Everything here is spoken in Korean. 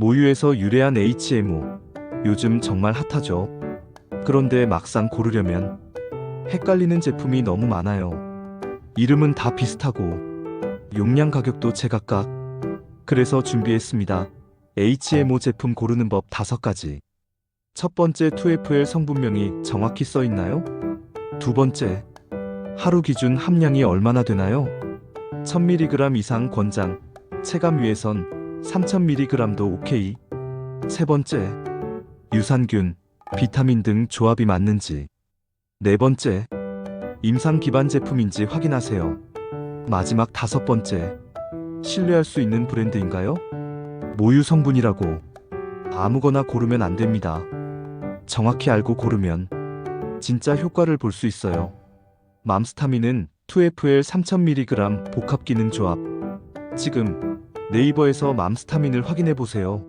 모유에서 유래한 HMO. 요즘 정말 핫하죠. 그런데 막상 고르려면 헷갈리는 제품이 너무 많아요. 이름은 다 비슷하고 용량 가격도 제각각. 그래서 준비했습니다. HMO 제품 고르는 법 다섯 가지. 첫 번째 2FL 성분명이 정확히 써 있나요? 두 번째, 하루 기준 함량이 얼마나 되나요? 1000mg 이상 권장, 체감 위에선 3000mg도 오케이. 세 번째, 유산균, 비타민 등 조합이 맞는지. 네 번째, 임상 기반 제품인지 확인하세요. 마지막 다섯 번째, 신뢰할 수 있는 브랜드인가요? 모유 성분이라고 아무거나 고르면 안 됩니다. 정확히 알고 고르면 진짜 효과를 볼 수 있어요. 맘스타민은 2FL 3000mg 복합 기능 조합. 지금 네이버에서 맘스타민을 확인해 보세요.